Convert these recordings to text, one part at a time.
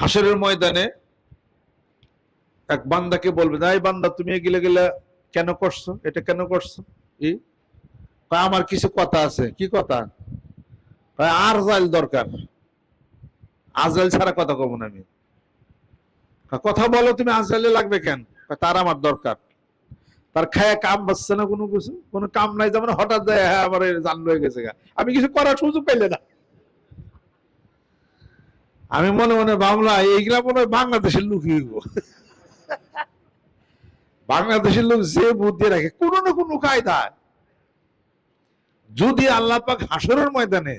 হাসরের ময়দানে এক বান্দাকে বলবে, এই বান্দা, তুমি এগুলো গেলে কেন করছ? এটা কেন করছ? ই আমার কিছু কথা আছে। কি কথা? আর জাল দরকার। আজরাইল ছাড়া কথা কব না আমি। কথা বলো, তুমি আজরাইলে লাগবে কেন? তার আমার দরকার। তার খায়া কাম বাঁচছে না কোনো কিছু? কোনো কাম নাই, যেমন হঠাৎ যায় হ্যাঁ আমার জান হয়ে গেছে আমি কিছু করার সুযোগ পাইলে না। আমি মনে মনে ভাবলাম, এইগুলা মনে হয় বাংলাদেশের লোক বাংলাদেশের লোক যে বুদ্ধি রাখে, কোনো না কোনো কায়দায় যদি আল্লাহ পাক হাসরের ময়দানে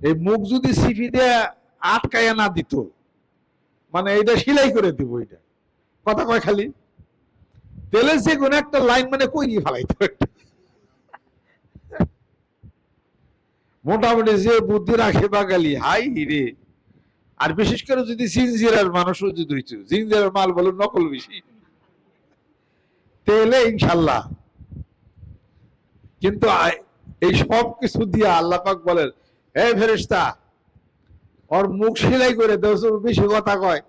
এই মুখ যদি সিপি দিয়ে আটকায়া না দিত মানে এটা সিলাই করে দিব এটা কথা কয় খালি? তেলে যে কোনো একটা লাইন মানে কই নিয়ে ফেলাইতো। মোটামুটি যে বুদ্ধি রাখে বাঙালি, হাই রে। আর বিশেষ করে যদি জিনজিরার মানুষও যদি হইতো, জিনজিরার মাল বলে নকল বেশি। তেলে ইনশাল্লাহ। কিন্তু এই সব কিছু দিয়ে আল্লাহ পাক বলেন, হে ফেরেশতা, ওর মুখ সেলাই করে দেও বেশি কথা কয়।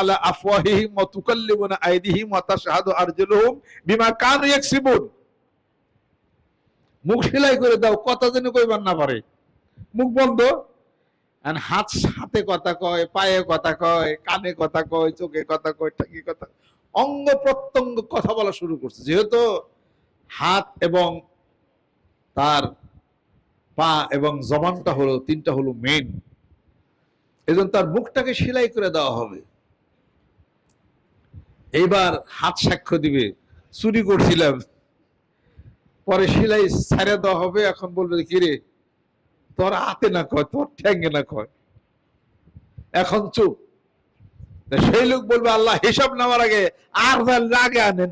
আলা আফওয়াহিহিম ওয়া তুকাল্লিমুনা আইদিহিম ওয়া তাশহাদু আরজুলুহুম বিমা কানু ইয়াকসিবুন। মুখ সেলাই করে দাও, কথা যেন কইবার না পারে। মুখ বন্ধ। হাত হাতে কথা কয়, পায়ে কথা কয়, কানে কথা কয়, চোখে কথা কয়, ঠাকি কথা অঙ্গ প্রত্যঙ্গ কথা বলা শুরু করছে। যেহেতু হাত এবং তার পা এবং জবানটা হলো, তিনটা হলো মেন এজন্য তার মুখটাকে সেলাই করে দেওয়া হবে। এইবার হাত সাক্ষ্য দিবে, চুরি করছিলাম। পরে সেলাই ছাড়া দেওয়া হবে, এখন বলবে কিরে তোর হাতে না কয়, তোর ঠ্যাঙ্গে না কয়। এখন চুপ। সেই লোক বলবে, আল্লাহ, হিসাব নেওয়ার আগে আর আগে আনেন।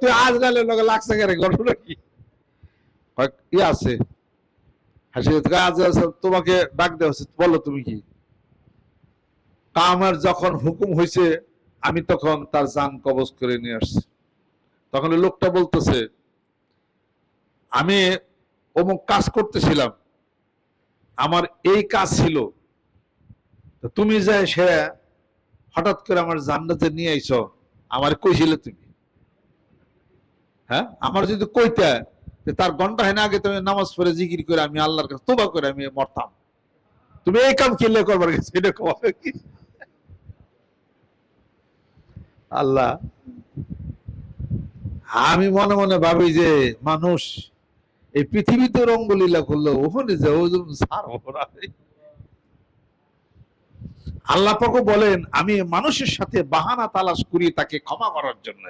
তুই আজ নালে লগে লাগছে কেন? ঘটনা কি কি আছে। হাসি আজ তোমাকে ডাক দেওয়া হচ্ছে, বলো তুমি কি? আমার যখন হুকুম হয়েছে, আমি তখন তার জান কবজ করে নিয়ে আসছি। তখন লোকটা বলতেছে, আমি অমুক কাজ করতেছিলাম। আমার এই কাজ ছিল। তুমি যে সে হঠাৎ করে আমার জান্নাতে নিয়ে আইছো। আমার কইছিলে তুমি। হ্যাঁ? আমার যদি কইতে তার ঘণ্টা হয় না আগে তুমি নামাজ পড়ে জিকির করে আমি আল্লাহর কাছে তোবা করে আমি মরতাম। তুমি এই কাম কিনলে করবার গেছে? এটা কি? আল্লাহ, আমি মনে মনে ভাবি যে মানুষ এই পৃথিবীতে রঙ্গলীলা করল ওখানে আল্লাহ পাকও বলেন, আমি মানুষের সাথে বাহানা তালাশ করি তাকে ক্ষমা করার জন্য।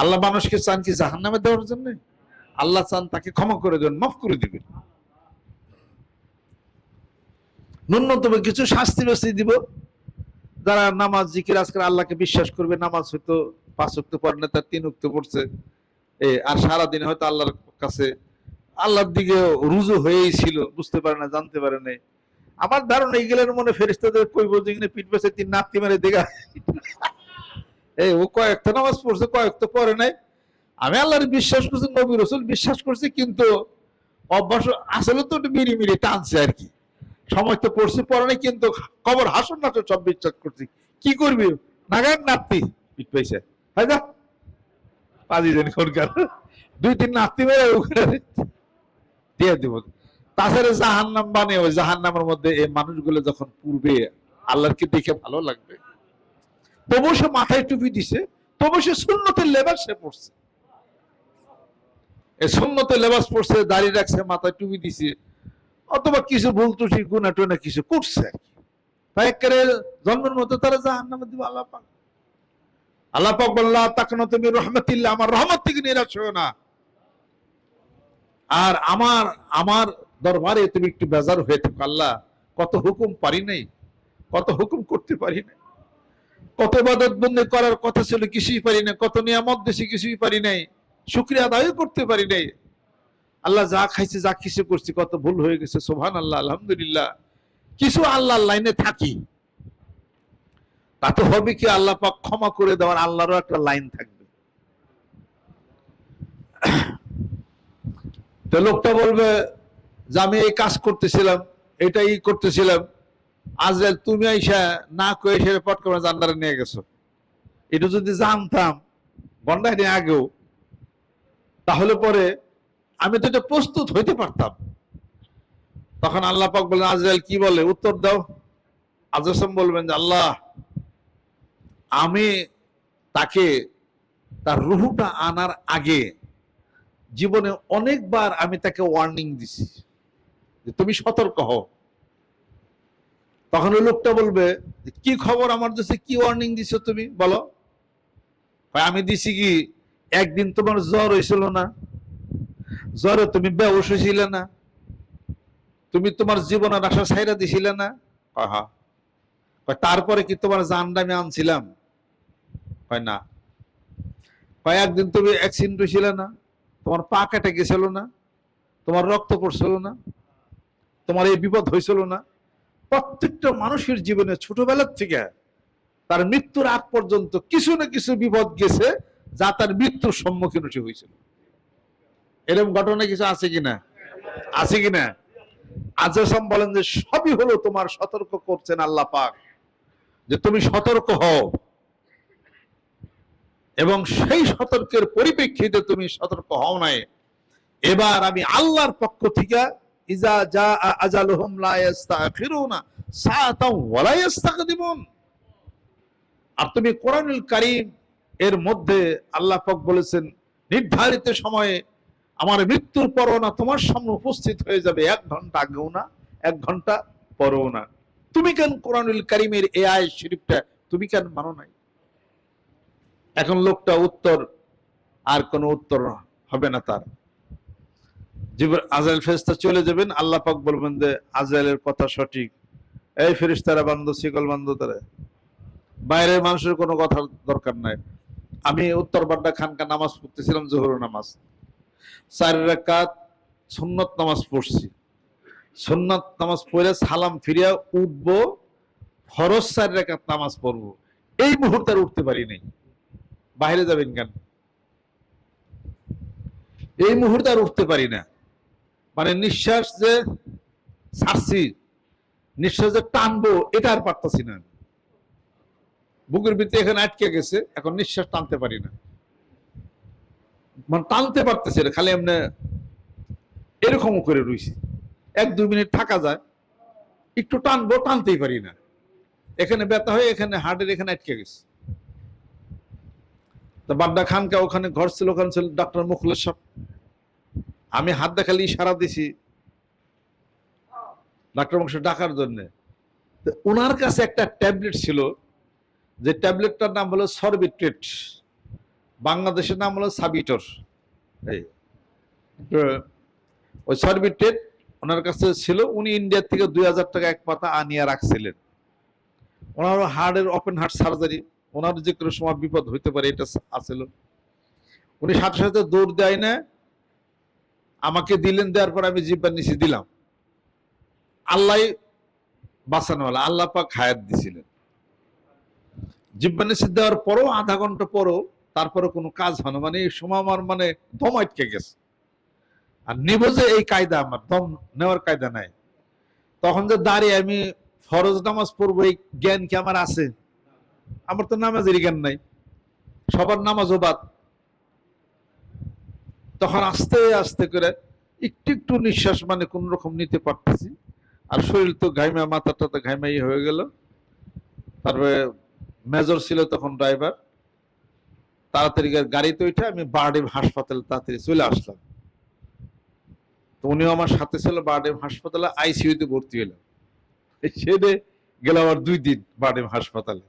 আল্লাহ মানুষকে চান কি জাহান নামে দেওয়ার জন্য? আল্লাহ চান তাকে ক্ষমা করে দেবেন মাফ করে দিবেন। ন্যূনতম কিছু শাস্তি বেশি দিব। যারা নামাজ জিকির আজকাল আল্লাহকে বিশ্বাস করবে, নামাজ হয়তো পাঁচ উক্ত পড়ে না, তার তিন উক্ত পড়ছে। আর সারাদিন হয়তো আল্লাহর কাছে, আল্লাহর দিকে রুজু হয়েই ছিল, বুঝতে পারে না, জানতে পারে নাই। আমার ধারণা এইগুলোর মনে ফেরিস্তাদের কইব যে পিঠ পেছে তিন নাতি মারে দেখা। এই, ও কয়েকটা নামাজ পড়ছে কয়েকটা পড়ে নাই। আমি আল্লাহর বিশ্বাস করছি, নবী রসুল বিশ্বাস করছি, কিন্তু অভ্যাস আসলে তো মিরি মিরি টানছে আর কি। সময় তো পড়ছি পরে নাই, কিন্তু খবর হাসন না সব বিশ্বাস করছি। কি করবি? নাগান নাতি, পিঠ পেয়েছে হয় না পাঁচই কোনকার। দুই তিন মেরে দিয়ে দিব। তাছাড়া জাহান নাম বানে ওই জাহান নামের মধ্যে এই মানুষগুলো যখন পূর্বে আল্লাহকে দেখে ভালো লাগবে? তবু সে মাথায় টুপি দিছে তবু সে সুন্নতের সে পড়ছে। এই লেবাস পড়ছে, দাড়ি রাখছে, মাথায় টুপি দিছে, অথবা কিছু ভুল ত্রুটি গুণা টুনা কিছু করছে তাই একেবারে জন্মের মতো তারা জাহান নামে দিব আল্লাহ পাক। আল্লাহ পাক বললা তাকানো তুমি রহমতিল্লাহ আমার রহমত থেকে নিরাশ হও না। আর আমার আমার দরবারে তুমি একটু বেজার হয়ে থাকো, আল্লাহ, কত হুকুম পারি নাই, কত হুকুম করতে পারি নাই। কত বাদত বন্দি করার কথা ছিল, কিছুই পারি না কত নিয়ামত দেশে কিছুই পারি নাই, শুক্রিয়া আদায় করতে পারি নাই। আল্লাহ যা খাইছে, যা কিছু করছি, কত ভুল হয়ে গেছে সোভান আল্লাহ আলহামদুলিল্লাহ। কিছু আল্লাহর লাইনে থাকি। তাতে হবে কি আল্লাহ পাক ক্ষমা করে দেওয়ার, আল্লাহরও একটা লাইন থাকবে। তো লোকটা বলবে, যে আমি এই কাজ করতেছিলাম, এটাই করতেছিলাম। আজরাইল, তুমি আইসা না কয়ে সেরে পট করে জান্দারে নিয়ে গেছো। এটা যদি জানতাম, গন্ডায় নিয়ে আগেও, তাহলে পরে আমি তো এটা প্রস্তুত হইতে পারতাম। তখন আল্লাহ পাক বলেন আজরাইল কি বলে? উত্তর দাও। আজম বলবেন যে, আল্লাহ আমি তাকে, তার রুহুটা আনার আগে জীবনে অনেকবার আমি তাকে ওয়ার্নিং দিছি যে তুমি সতর্ক হও। তখন ওই লোকটা বলবে কি খবর আমার দেশে? কি ওয়ার্নিং দিছো তুমি? বলো। আমি দিছি কি, একদিন তোমার জ্বর হয়েছিল না? জ্বরে তুমি বেউস হয়েছিলে না? তুমি তোমার জীবনের আশা ছাইরা দিছিলে না? হ্যাঁ তারপরে কি তোমার জানটা আমি আনছিলাম? হয় না। কয়, একদিন তুমি অ্যাক্সিডেন্ট হয়েছিল না? তোমার পা কেটে গেছিল না? তোমার রক্ত পড়ছিল না? তোমার এই বিপদ হয়েছিল না? প্রত্যেকটা মানুষের জীবনে ছোটবেলার থেকে তার মৃত্যুর আগ পর্যন্ত কিছু না কিছু বিপদ গেছে যা তার মৃত্যুর সম্মুখীন হয়েছিল। এরকম ঘটনা কিছু আছে কিনা? আছে কিনা? আজম বলেন যে সবই হলো তোমার সতর্ক করছেন আল্লাহ পাক। যে তুমি সতর্ক হও। এবং সেই সতর্কের পরিপ্রেক্ষিতে তুমি সতর্ক হও নাই। এবার আমি আল্লাহর পক্ষ থেকে, ইজা যা আজালুহুম লা আর তুমি কোরআনুল কারীম এর মধ্যে আল্লাহ পাক বলেছেন, নির্ধারিত সময়ে আমার মৃত্যুর পরও না, তোমার সামনে উপস্থিত হয়ে যাবে। এক ঘণ্টা আগেও না, এক ঘণ্টা পরেও না। তুমি কেন কোরআনুল কারীমের এ আয় শরীফটা তুমি কেন মানো নাই? এখন লোকটা উত্তর, আর কোনো উত্তর হবে না তার। ফেরেশতা চলে যাবেন, আল্লাহ পাক বলবেন যে আজাইলের কথা সঠিক। এই ফেরেশতারা বান্ধব, শিকল বান্ধব তারা। বাইরের মানুষের কোনো কথার দরকার নাই। আমি উত্তর বাড্ডা খানকা নামাজ পড়তেছিলাম জোহর নামাজ। চার রাকাত সুন্নত নামাজ পড়ছি। সুন্নত নামাজ পড়ে সালাম ফিরিয়া উঠবো, ফরজ চার রাকাত নামাজ পড়ব। এই মুহূর্তে আর উঠতে পারি নাই। বাইরে যাবেন কেন? এই মুহূর্তে আর উঠতে পারি না। মানে নিঃশ্বাস যে ছাড়ছি, নিঃশ্বাস যে টানবো, এটা আর পারতাছি না। বুকের ভিতরে এখানে আটকে গেছে, এখন নিঃশ্বাস টানতে পারি না। মানে টানতে পারতেছি খালি এমনি এরকম করে রইছি। এক, দুই মিনিট থাকা যায়, একটু টানবো, টানতেই পারি না। এখানে ব্যথা হয়ে, এখানে হার্টের এখানে আটকে গেছে। তো বাড্ডা খানকা ওখানে ঘর ছিল, ওখানে ছিল ডাক্তার মুখলেশ সাহেব। আমি হাত দেখালি ইশারা দিছি ডাক্তার মুখ ডাকার জন্য। ওনার কাছে একটা ট্যাবলেট ছিল, যে ট্যাবলেটটার নাম হলো সরবিট্রেট। বাংলাদেশের নাম হলো সাবিটর। এই ওই সরবিট্রেট ওনার কাছে ছিল, উনি ইন্ডিয়া থেকে দুই হাজার টাকা এক পাতা আনিয়া রাখছিলেন। ওনার হার্টের ওপেন হার্ট সার্জারি ওনার যে কোনো সময় বিপদ হইতে পারে এটা আছিল উনি সাথে সাথে দৌড় দেয় না, আমাকে দিলেন, দেওয়ার পর আমি জিব্বার নিচে দিলাম। আল্লাহ বাঁচানোওয়ালা আল্লাহ পাক হায়াত দিছিলেন। জিব্বার নিচে দেওয়ার পরও আধা ঘণ্টা পরও তারপরে কোনো কাজ হয় না মানে এই সময় আমার মানে দম আটকে গেছে। আর নেব যে এই কায়দা আমার দম নেওয়ার কায়দা নাই। তখন যে দাঁড়িয়ে আমি ফরজ নামাজ পড়ব, এই জ্ঞান কি আমার আছে? আমার তো নামাজের জ্ঞান নাই। সবার নামাজও বাদ। তখন আস্তে আস্তে করে একটু একটু নিঃশ্বাস মানে কোন রকম নিতে পারতেছি। আর শরীর তো ঘাইমা, মাথাটা তো ঘাইমাই হয়ে গেল। তারপরে মেজর ছিল তখন ড্রাইভার তাড়াতাড়ি গাড়িতে উঠে আমি বারডেম হাসপাতালে তাড়াতাড়ি চলে আসলাম। তো উনিও আমার সাথে ছিল বারডেম হাসপাতালে, আইসিইউতে ভর্তি হলাম সেদে গেলাম আবার দুই দিন বারডেম হাসপাতালে।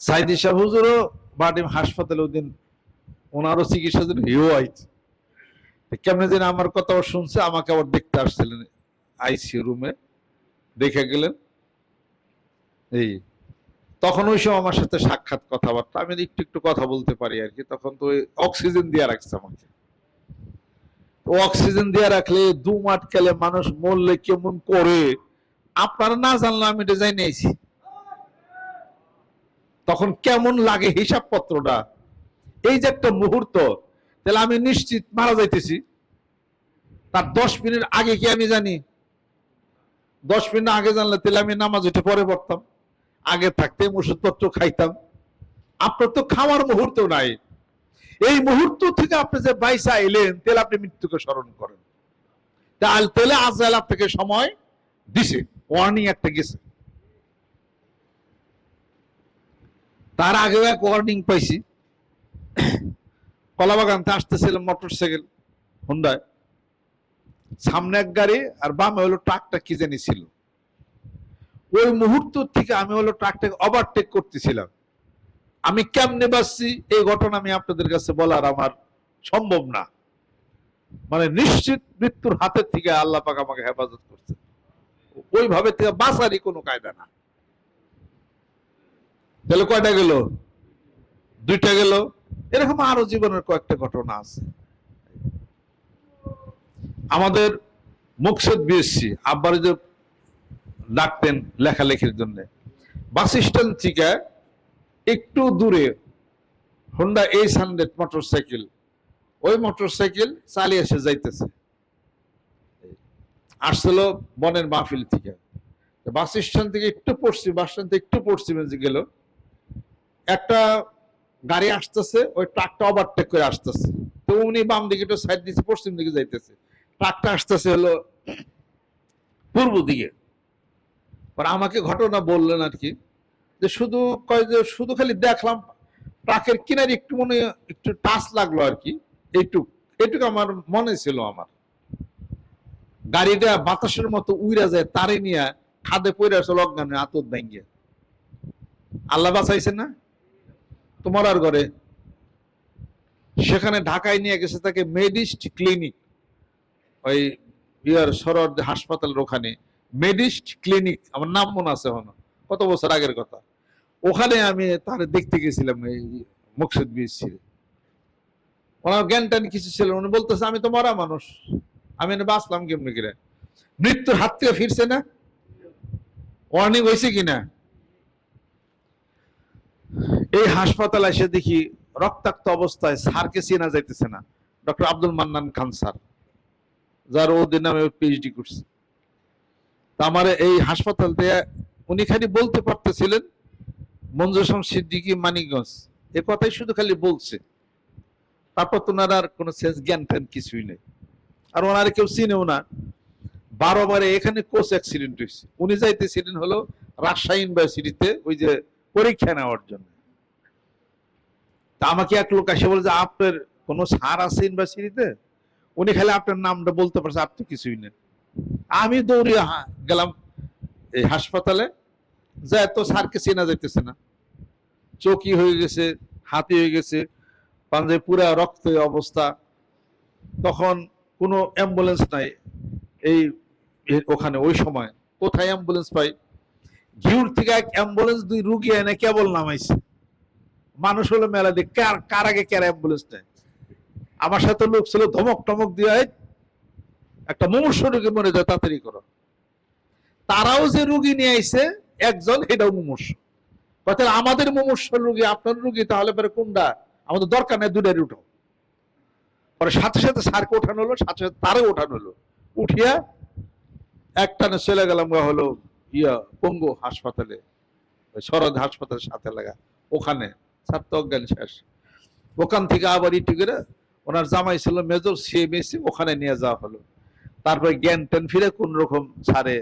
সাইদি শাহ হুজুরও বারডেম হাসপাতালে ওই দিন ওনারও চিকিৎসার জন্য হিও আইছে। কেমনে যেন আমার কথাও শুনছে, আমাকে আবার দেখতে আসছিলেন আইসিইউ রুমে, দেখে গেলেন। এই, তখন ওই সময় আমার সাথে সাক্ষাৎ কথাবার্তা, আমি একটু একটু কথা বলতে পারি আর কি, তখন তো ওই অক্সিজেন দিয়ে রাখছে আমাকে। অক্সিজেন দিয়ে রাখলে দু খেলে মানুষ মরলে কেমন করে? আপনারা না জানলে আমি যাই নিয়েছি। তখন কেমন লাগে হিসাব পত্রটা এই যে একটা মুহূর্ত, তাহলে আমি নিশ্চিত মারা যাইতেছি। তার দশ মিনিট আগে কি আমি জানি? দশ মিনিট আগে জানলে তাহলে আমি নামাজ এটা পরে পড়তাম। আগে থাকতে ওষুধপত্র খাইতাম। আপনার তো খাওয়ার মুহূর্ত নাই। এই মুহূর্ত থেকে আপনি যে বাইসা এলেন তাহলে আপনি মৃত্যুকে স্মরণ করেন। তাহলে তাহলে আজরাইল আপনাকে সময় দিছে ওয়ার্নিং একটা গেছে। তার আগেও এক ওয়ার্নিং পাইছি। কলাবাগানতে আসতেছিলাম মোটর সাইকেল হুন্ডায় সামনে এক গাড়ি আর বামে হলো ট্রাকটা কি জানি ছিল। ওই মুহূর্ত থেকে আমি হলো ট্রাকটাকে ওভারটেক করতেছিলাম। আমি কেমনে বাসছি এই ঘটনা আমি আপনাদের কাছে বলার আমার সম্ভব না। মানে নিশ্চিত মৃত্যুর হাতের থেকে আল্লাহ পাক আমাকে হেফাজত করছে ওইভাবে থেকে বাঁচারই কোনো কায়দা না। তাহলে কয়টা গেল? দুইটা গেল? এরকম আরও জীবনের কয়েকটা ঘটনা আছে। আমাদের মুকসেদ বিএসসি আব্বার যে ডাকতেন লেখালেখির জন্য, বাস স্ট্যান্ড থেকে একটু দূরে Honda eight hundred motor cycle ওই মোটর সাইকেল চালিয়ে এসে যাইতেছে। আসছিল বনের মাহফিল থেকে। বাস স্ট্যান্ড থেকে একটু পশ্চিম, বাস স্ট্যান্ড থেকে একটু পশ্চিমে গেল, একটা গাড়ি আসতেছে, ওই ট্রাকটা ওভারটেক করে আসতেছে। তো উনি বাম দিকে একটু সাইড দিচ্ছে পশ্চিম দিকে যাইতেছে। ট্রাকটা আসতেছে হলো পূর্ব দিকে। আমাকে ঘটনা বললেন আর কি যে শুধু কয় যে শুধু খালি দেখলাম, ট্রাকের কিনারে একটু মনে, একটু টাচ লাগল আর কি। এইটুক, এইটুকু আমার মনে ছিল আমার। গাড়িটা বাতাসের মতো উইরা যায়, তারে নিয়ে খাদে পড়ে আসে আতত ভেঙ্গে। আল্লাহ বাঁচাইছে না? তোমার আর ঘরে? সেখানে ঢাকায় নিয়ে গেছে তাকে মেডিস্ট ক্লিনিক ওই ইয়ার সরদ হাসপাতালের ওখানে। মেডিস্ট ক্লিনিক আমার নাম মনে আছে কত বছর আগের কথা? ওখানে আমি তার দেখতে গেছিলাম এই মুকসুদ বিএসসি ওনার জ্ঞান ট্যান কিছু ছিল উনি বলতেছে, আমি তো মরা মানুষ। আমি এনে বাঁচলাম কেমনি করে? মৃত্যুর হাত থেকে ফিরছে না? ওয়ার্নিং হয়েছে কিনা? এই হাসপাতালে এসে দেখি রক্তাক্ত অবস্থায় স্যারকে চেনা যাইতেছে না। ডক্টর আব্দুল মান্নান খান স্যার, যার ওদের নামে পিএইচডি করছে। তা আমার এই হাসপাতাল থেকে উনি খালি বলতে পারতেছিলেন মঞ্জুসম সিদ্দিকী মানিকগঞ্জ, এ কথাই শুধু খালি বলছে। তারপর তো ওনার আর কোনো সেন্স জ্ঞান ট্যান কিছুই নেই। আর ওনার কেউ চিনেও না। বারো বারে এখানে কোচ অ্যাক্সিডেন্ট হয়েছে। উনি যাইতেছিলেন হলো রাজশাহী ইউনিভার্সিটিতে ওই যে পরীক্ষা নেওয়ার জন্য। তা আমাকে এক লোক এসে বলে যে, আপনার কোনো সার আছে ইউনিভার্সিটিতে উনি খালি আপনার নামটা বলতে পারছে তো কিছুই নেই আমি দৌড়িয়ে গেলাম এই হাসপাতালে। যা এত স্যারকে চেনা যাইতেছে না। চোখি হয়ে গেছে, হাতি হয়ে গেছে, পাঞ্জাবি পুরা রক্ত অবস্থা। তখন কোনো অ্যাম্বুলেন্স নাই এই ওখানে, ওই সময়। কোথায় অ্যাম্বুলেন্স পাই? ঘিউর থেকে এক অ্যাম্বুলেন্স দুই রুগী এনে কেবল নামাইছে। মানুষ হলো মেলা দিয়ে, কার কার আগে কার অ্যাম্বুলেন্স নেয়? আমার সাথে লোক ছিল, ধমক টমক দিয়ে একটা মুমূর্ষ রোগী মরে যায়, তাড়াতাড়ি করো। তারাও যে রুগী নিয়ে আইছে একজন, এটাও মুমূর্ষ। কথা আমাদের মুমূর্ষ রুগী, আপনার রুগী তাহলে পরে কোনটা? আমাদের দরকার নেই দুটারই উঠো পরে সাথে সাথে স্যারকে ওঠানো হলো, সাথে সাথে তারে ওঠানো হলো। উঠিয়া একটানে চলে গেলাম হলো ইয়া পঙ্গু হাসপাতালে শরৎ হাসপাতালের সাথে লাগা। ওখানে স্যার তো অজ্ঞান শেষ। ওখান থেকে আবার ইটি করে ওনার জামাই ছিল মেজর সিএমএসি ওখানে নিয়ে যাওয়া হলো। তারপরে জ্ঞান ট্যান ফিরে কোন রকম সারে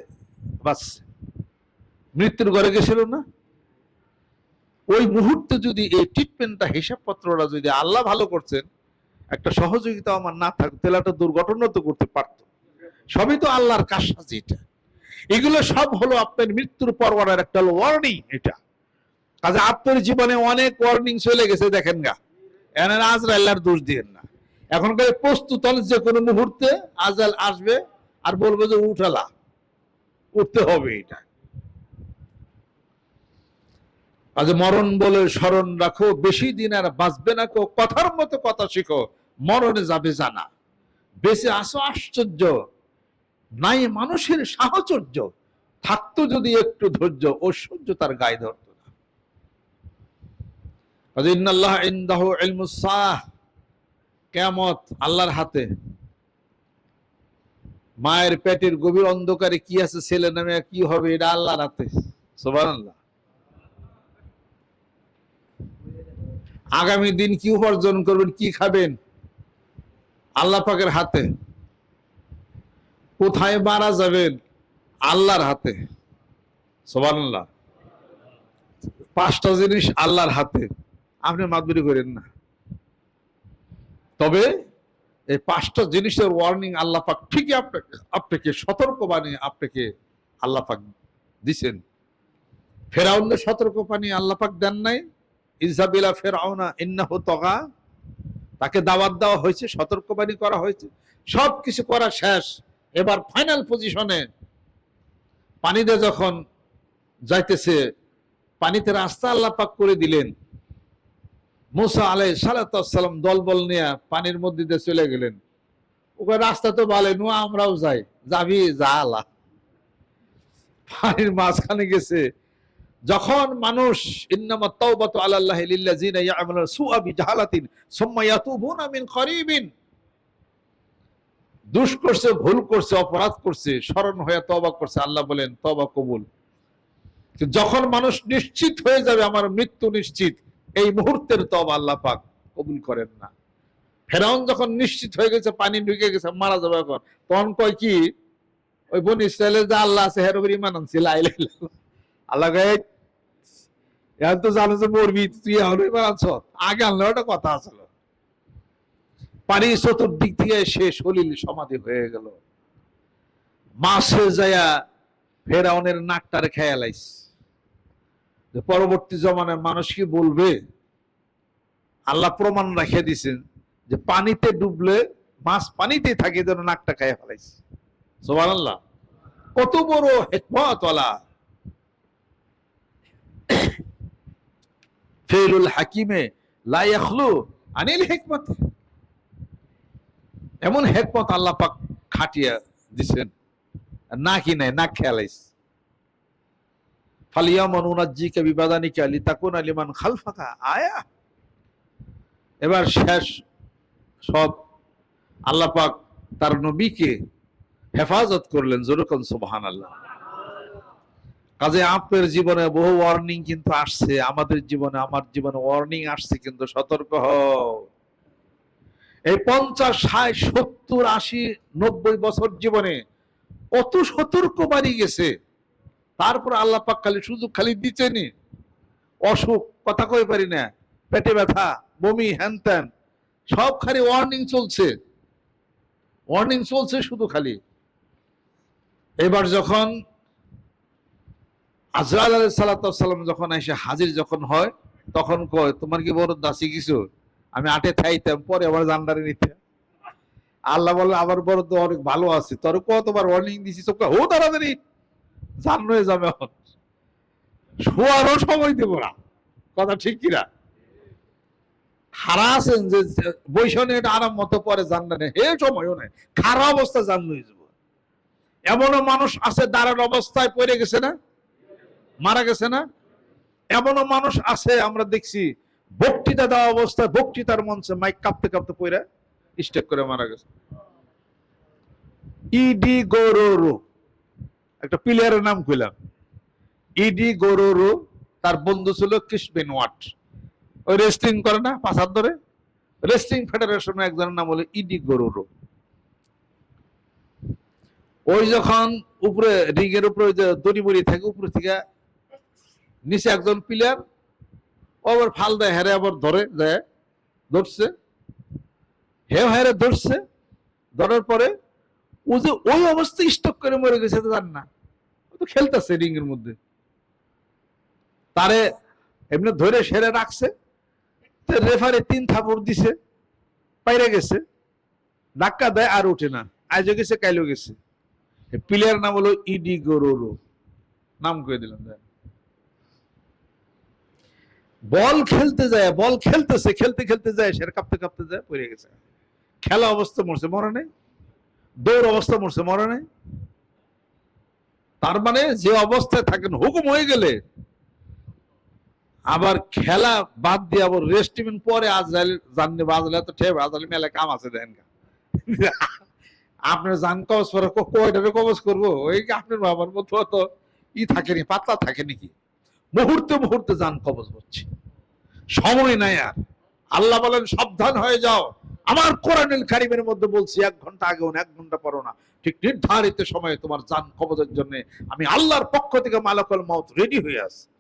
বাঁচছে মৃত্যুর ঘরে গেছিল না? ওই মুহূর্তে যদি এই ট্রিটমেন্টটা হিসাবপত্রটা যদি আল্লাহ ভালো করছেন, একটা সহযোগিতা আমার না থাকতো, তাহলে একটা দুর্ঘটনা তো করতে পারতো। সবই তো আল্লাহর কাশাজি এটা। এগুলো সব হলো আপনার মৃত্যুর পরওয়ার একটা ওয়ার্নিং এটা। কাজে আপনার জীবনে অনেক ওয়ার্নিং চলে গেছে, দেখেন গা। এনার আজরাইল্লার দোষ দিয়েন না। এখনকার প্রস্তুত যে কোনো মুহূর্তে আজরাইল আসবে আর বলবে যে উঠালা, উঠতে হবে এটা। আজ মরণ বলে স্মরণ রাখো, বেশি দিন আর বাঁচবে না কো কথার মতো কথা শিখো, মরণে যাবে জানা। বেঁচে আসো আশ্চর্য। নাই মানুষের সাহচর্য। থাকতো যদি একটু ধৈর্য, ঐশ্বর্য তার গায়ে ধরতো না। ইন্নাল্লাহ ইনদাহু কিয়ামত আল্লাহর হাতে। মায়ের পেটের গভীর অন্ধকারে কি আছে ছেলে নামে কি হবে, এটা আল্লাহর হাতে। রাতে সুবহানাল্লাহ। আগামী দিন কি উপার্জন করবেন, কি খাবেন? আল্লাহ পাকের হাতে। কোথায় মারা যাবেন? আল্লাহর হাতে। সুবহানাল্লাহ। পাঁচটা জিনিস আল্লাহর হাতে। আপনি মাদুরি করেন না। তবে এই পাঁচটা জিনিসের ওয়ার্নিং আল্লাহ পাক ঠিকই আপনাকে আপনাকে সতর্ক বানিয়ে আপনাকে আল্লাহ পাক দিছেন। ফেরাউনের সতর্ক পানি আল্লাহ পাক দেন নাই। ইজাবিলা ফেরাউনা ইন্নাহু তগা। তাকে দাওয়াত দেওয়া হয়েছে, সতর্কবাণী করা হয়েছে। সব কিছু করা শেষ। এবার ফাইনাল পজিশনে পানিতে যখন যাইতেছে, পানিতে রাস্তা আল্লাহ পাক করে দিলেন। মুসা আলাই সালাতাম দলবল নিয়ে পানির মধ্যে দিয়ে চলে গেলেন। ওকে রাস্তা তো বলে নু আমরাও যাই। যাবি, যা আল্লাহ। পানির মাঝখানে গেছে। যখন মানুষ মিন দুষ করছে, ভুল করছে, অপরাধ করছে, স্মরণ হয়ে তওবা করছে, আল্লাহ বলেন, তওবা কবুল। যখন মানুষ নিশ্চিত হয়ে যাবে, আমার মৃত্যু নিশ্চিত, এই মুহূর্তের তওবা আল্লাহ পাক কবুল করেন না। ফেরাউন যখন নিশ্চিত হয়ে গেছে, পানি ঢুকে গেছে, মারা যাবে এখন। তখন কয় কি? ওই বন ইসরায়েলের যে আল্লাহ আছে, হের উপর ইমান আনছিল আল্লাহ তো জানো যে মরবি, তুই আগে আনলে একটা কথা চতুর্দিক থেকে সে সলিল সমাধি হয়ে গেল। মাসে যায়া ফেরাউনের নাকটারে খেয়া লাইস। যে পরবর্তী জমানায় মানুষ কি বলবে? আল্লাহ প্রমাণ রাখিয়ে দিছেন যে পানিতে ডুবলে, মাছ পানিতে থাকে যেন নাকটা খাইয়া ফেলাইছে সোমান আল্লাহ কত বড় হেকমতওয়ালা। ফেরুল হাকিমে লাইয়াখলু আনিল হেকমত। এমন হেকমত আল্লাহ পাক খাটিয়া দিছেন। না কি নাই, না খেয়ালাইস আলিমান খালফাকা, আয়া। এবার শেষ সব আল্লাহ পাক তার নবীকে হেফাজত করলেন যেরকম সুবহান আল্লাহ কাজে আপনার জীবনে বহু ওয়ার্নিং কিন্তু আসছে, আমাদের জীবনে, আমার জীবনে ওয়ার্নিং আসছে কিন্তু সতর্ক হও। এই পঞ্চাশ, ষাট, সত্তর, আশি, নব্বই বছর জীবনে কত সতর্ক বাড়ি গেছে, তারপর আল্লাহ পাক খালি সুযোগ খালি দিচ্ছেনি অসুখ, কথা কই পারি না, পেটে ব্যথা, বমি, হ্যান ত্যান, সব খালি ওয়ার্নিং চলছে। ওয়ার্নিং চলছে শুধু খালি। এবার যখন আজরাল আলাই সাল্লাম যখন এসে হাজির যখন হয়, তখন কয়, তোমার কি বড় দাসী কিছু? আমি আটে থাইতাম, পরে আবার জান্ডারে নিতে। আল্লাহ বলে, আমার বড় তো অনেক ভালো আছে, তোর কতবার ওয়ার্নিং দিছি, চোখ ও তাড়াতাড়ি, জান হয়ে যাবে এখন। শোয়ারও সময় দেবো না, কথা ঠিক কিনা? খারা আছেন যে বৈষণে এটা আরাম মতো পরে জানলে হে সময়ও নেই খারাপ অবস্থা জান হয়ে যাব। এমনও মানুষ আছে, দাঁড়ান অবস্থায় পড়ে গেছে না? মারা গেছে না? এমনও মানুষ আছে, আমরা দেখছি, বক্তৃতা দেওয়া অবস্থায় বক্তৃতার মঞ্চে মাইক কাঁপতে কাঁপতে পড়ে স্টেপ করে মারা গেছে। ইডি গৌরো একটা প্লেয়ারের নাম কইলাম। ইডি গৌরো তার বন্ধু ছিল ক্রিসবেন ওয়াট। ওই রেস্টিং করে না, পাঁচ হাত ধরে? রেস্টিং ফেডারেশনের একজনের নাম হলো ইডি গৌরো ওই যখন উপরে রিগের উপরে ওই যে দড়ি বড়ি থাকে, উপরে থেকে নিচে একজন প্লেয়ার ও আবার ফাল দেয়, হেরে আবার ধরে, দেয়, ধরছে। হেও হেরে ধরছে, ধরার পরে ও যে ওই অবস্থায় স্টক করে মরে গেছে তো জান না। ও তো খেলতেছে রিং এর মধ্যে। তারে এমনি ধরে সেরে রাখছে রেফারে তিন থাপড় দিছে, পাইরে গেছে, ধাক্কা দেয় আর ওঠে না। আজও গেছে কাইলো গেছে। প্লেয়ার নাম হলো ইডি গরোরো নাম করে দিলাম, দেখ। বল খেলতে যায়, বল খেলতেছে, খেলতে খেলতে যায় সে কাঁপতে কাঁপতে যায়, পড়ে গেছে। খেলা অবস্থা মরছে, মরে নেই। দৌড় অবস্থা মরছে, মরে নেই। তার মানে যে অবস্থায় থাকেন, হুকুম হয়ে গেলে আবার খেলা বাদ দিয়ে আবার রেস্টিমেন্ট পরে আজ জানলে বাজলে তো ঠেব আজ মেলা কাম আছে দেন আপনার জান কবজ করে কয়টারে কবজ করব? ওই আপনার বাবার মতো অত ই থাকেনি পাতলা থাকে নাকি? মুহূর্তে মুহূর্তে জান কবজ হচ্ছে। সময় নাই আর। আল্লাহ বলেন, সাবধান হয়ে যাও। আমার কোরআনুল কারিমের মধ্যে বলছি, এক ঘণ্টা আগে এক ঘণ্টা পরো না। ঠিক নির্ধারিত সময়ে তোমার জান কবজের জন্য আমি আল্লাহর পক্ষ থেকে মালাকুল মত রেডি হয়ে আছে।